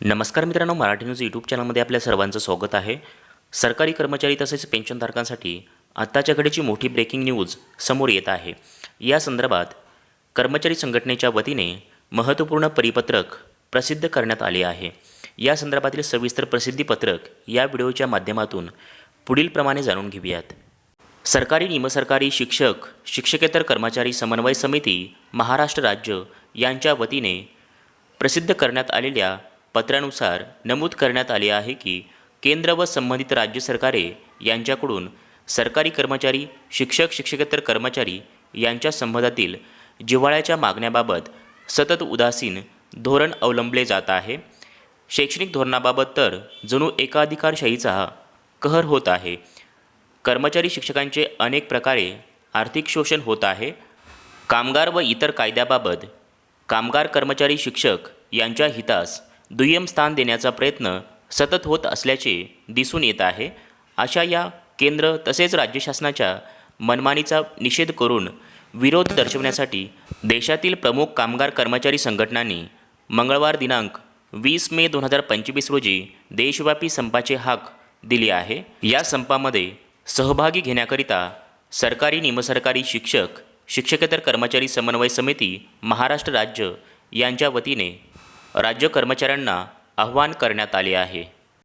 नमस्कार मित्रांनो Marathi news YouTube चॅनलमध्ये आपल्या सर्वांचं स्वागत आहे. सरकारी कर्मचारी तसेच पेन्शनधारकांसाठी आत्ताच्या घडीची मोठी ब्रेकिंग न्यूज समोर येत आहे. या संदर्भात कर्मचारी संघटनेच्या वतीने महत्त्वपूर्ण परिपत्रक प्रसिद्ध करण्यात आले आहे. या संदर्भातील सविस्तर प्रसिद्धीपत्रक या व्हिडिओच्या माध्यमातून पुढीलप्रमाणे जाणून घेऊयात. सरकारी निमसरकारी शिक्षक शिक्षकेतर कर्मचारी समन्वय समिती महाराष्ट्र राज्य यांच्या वतीने प्रसिद्ध करण्यात आलेल्या पत्रानुसार नमूद करण्यात आले आहे की केंद्र व संबंधित राज्य सरकारे यांच्याकडून सरकारी कर्मचारी शिक्षक शिक्षकेतर कर्मचारी यांच्या संबंधातील जिव्हाळ्याच्या मागण्याबाबत सतत उदासीन धोरण अवलंबले जात आहे. शैक्षणिक धोरणाबाबत तर जणू एकाधिकारशाहीचा कहर होत आहे. कर्मचारी शिक्षकांचे अनेक प्रकारे आर्थिक शोषण होत आहे. कामगार व इतर कायद्याबाबत कामगार कर्मचारी शिक्षक यांच्या हितास दुय्यम स्थान देण्याचा प्रयत्न सतत होत असल्याचे दिसून येत आहे. अशा या केंद्र तसेच राज्य शासनाच्या मनमानीचा निषेध करून विरोध दर्शवण्यासाठी देशातील प्रमुख कामगार कर्मचारी संघटनांनी मंगळवार दिनांक वीस मे दोन हजार पंचवीस रोजी देशव्यापी संपाचे हाक दिली आहे. या संपामध्ये सहभागी घेण्याकरिता सरकारी निमसरकारी शिक्षक शिक्षकेतर कर्मचारी समन्वय समिती महाराष्ट्र राज्य यांच्या वतीने राज्य कर्मचाऱ्यांना आव्हान करण्यात आले आहे.